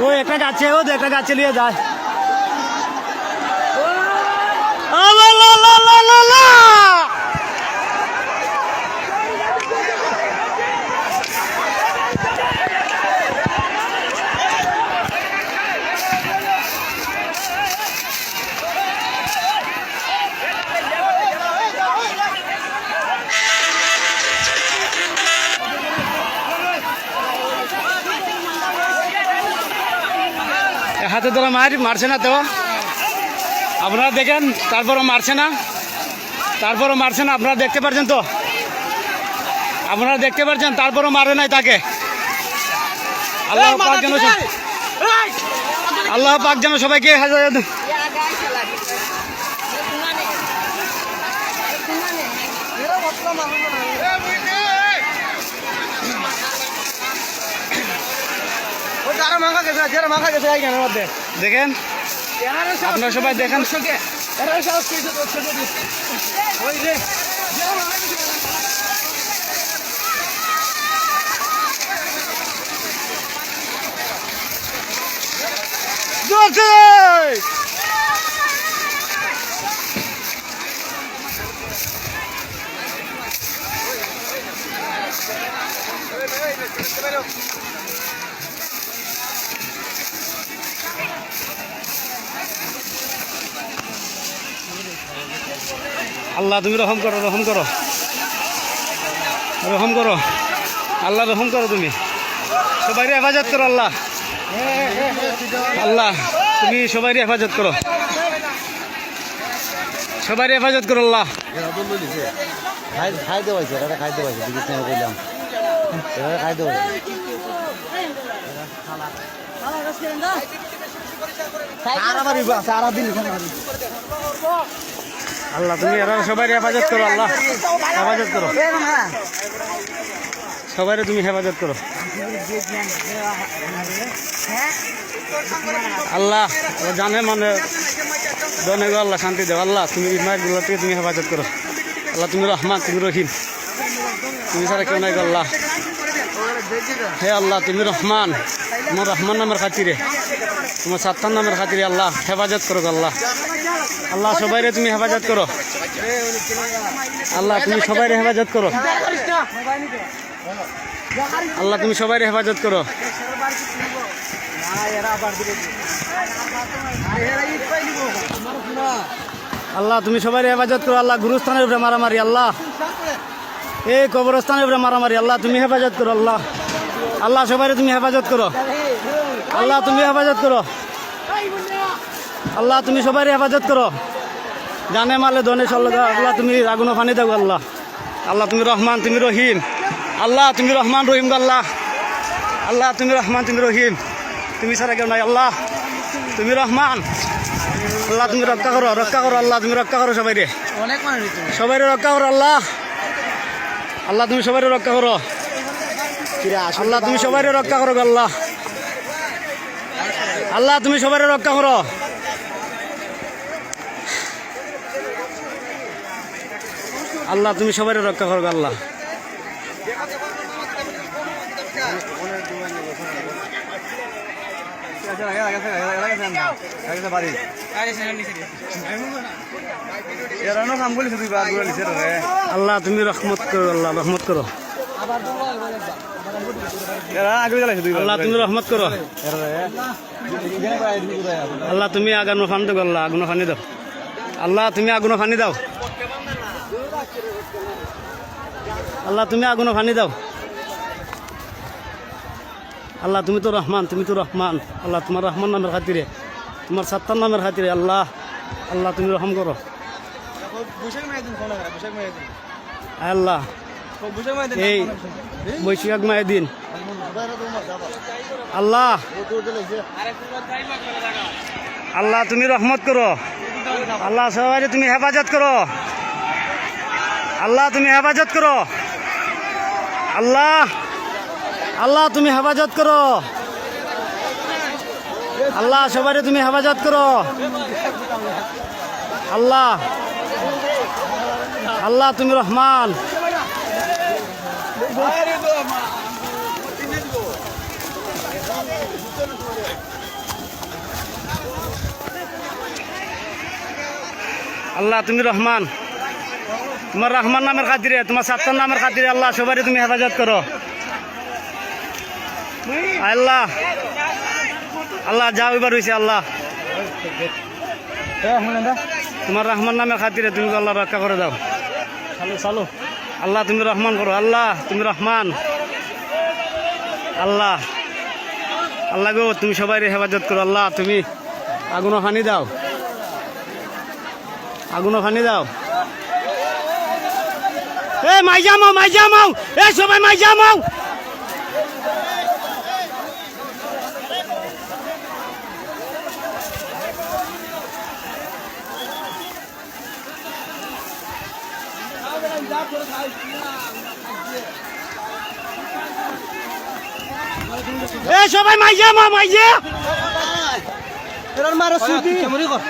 ও একটা গাছে ও একটা গাছে নিয়ে যায়। আলা লা লা লা লা। হাতে ধরা মার মারছে না তো। আপনারা দেখেন তারপরও মারছে না। তারপরও মারছে না আপনারা দেখতে পারছেন তো? আপনারা দেখতে পারছেন তারপরও মারে নাই তাকে। আল্লাহ পাক যেন আল্লাহ পাক যেন সবাইকে হেফাজত দেখেন আপনারা সবাই দেখেন। জোরছে! আল্লাহ তুমি রহম করো রহম করো রহম করো আল্লাহ রহম করো তুমি সবাই হেফাজত করো আল্লাহ আল্লাহ তুমি সবাই হেফাজত করো সবাই হেফাজত করো আল্লাহ খাইতে পাইছে আল্লাহ, তুমি এরা সবাই হেফাজত করো, আল্লাহ। হেফাজত করো। সবাই তুমি হেফাজত করো। আল্লাহ জানে মানে দনে গো আল্লাহ শান্তি দেও। আল্লাহ, তুমি ইসমাইলগুলো থেকে তুমি হেফাজত করো। আল্লাহ, তুমি রহমান, তুমি রহিম। তুমি ছাড়া কেউ নাই আল্লাহ। হে আল্লাহ, তুমি রহমান। তোমার রহমান নামের খাতিরে, তোমার সাত্তার নামের খাতিরে আল্লাহ হেফাজত করো আল্লাহ। আল্লাহ সবাইরে তুমি হেফাজত করো। আল্লাহ তুমি সবাইরে হেফাজত করো। আল্লাহ তুমি সবাইরে হেফাজত করো। আল্লাহ তুমি সবাই হেফাজত করো। আল্লাহ গুরুস্থানের উপরে মারামারি, আল্লাহ। এই কবরস্থানের উপরে মারামারি, আল্লাহ তুমি হেফাজত করো, আল্লাহ। আল্লাহ সবাই তুমি হেফাজত করো। আল্লাহ তুমি হেফাজত করো। আল্লাহ তুমি সবাই হেফাজত করো জানে মালে দনে সল্লা আল্লাহ তুমি আগুন ফানি দাও আল্লাহ আল্লাহ তুমি রহমান তুমি রহিম আল্লাহ তুমি রহমান রহিম আল্লাহ আল্লাহ তুমি রহমান তুমি রহিম তুমি ছাড়া কেউ নাই আল্লাহ তুমি রহমান আল্লাহ তুমি রক্ষা করো রক্ষা করো আল্লাহ তুমি রক্ষা করো সবাই রে অনেক সবাই রক্ষা করো আল্লাহ আল্লাহ তুমি সবাই রক্ষা করো আল্লাহ তুমি সবাই রক্ষা করো আল্লাহ আল্লাহ তুমি সবাই রক্ষা করো আল্লাহ, তুমি সবাই রক্ষা করো গো আল্লাহ। আল্লাহ, তুমি রহমত করো, আল্লাহ, রহমত করো। আল্লাহ, তুমি রহমত করো। আল্লাহ, তুমি আগুন ফানি আল্লাহ, আগুন ফানি দাও। আল্লাহ, তুমি আগুন ফানি দাও। আল্লাহ তুমি আগুন ফানি দাও। আল্লাহ তুমি তো রহমান তুমি তো রহমান। আল্লাহ তোমার রহমান নামের খাতিরে তোমার সাত্তার নামের খাতিরে আল্লাহ আল্লাহ তুমি রহম করো। আল্লাহ। এই বৈশাখ মায়ের দিন। আল্লাহ। আল্লাহ তুমি রহমত করো। আল্লাহ সবাই তুমি হেফাজত করো। আল্লাহ তুমি হেফাজত করো। আল্লাহ আল্লাহ, তুমি হেফাজত করো। আল্লাহ সবাই তুমি হেফাজত করো। আল্লাহ আল্লাহ, তুমি রহমান। আল্লাহ, তুমি রহমান। তোমার রহমান নামের খাতিরে তোমার সাত্তার নামের খাতিরে আল্লাহ সবারই তুমি হেফাজত করো। আল্লাহ আল্লাহ যাও এবার হয়েছে আল্লাহ। তোমার রহমান নামের খাতিরে তুমি আল্লাহ রক্ষা করে দাও। চালু আল্লাহ তুমি রহমান করো আল্লাহ তুমি রহমান। আল্লাহ আল্লাহ গো তুমি সবাই হেফাজত করো আল্লাহ তুমি আগুনও ফানি দাও। আগুনও ফানি দাও। এ মাইজা মাও মাইজা মাও এ সবাই মাইজা মাও এ সবাই মাইজা মাও মাইজা। এরার মারো সুদি কেমনই কর?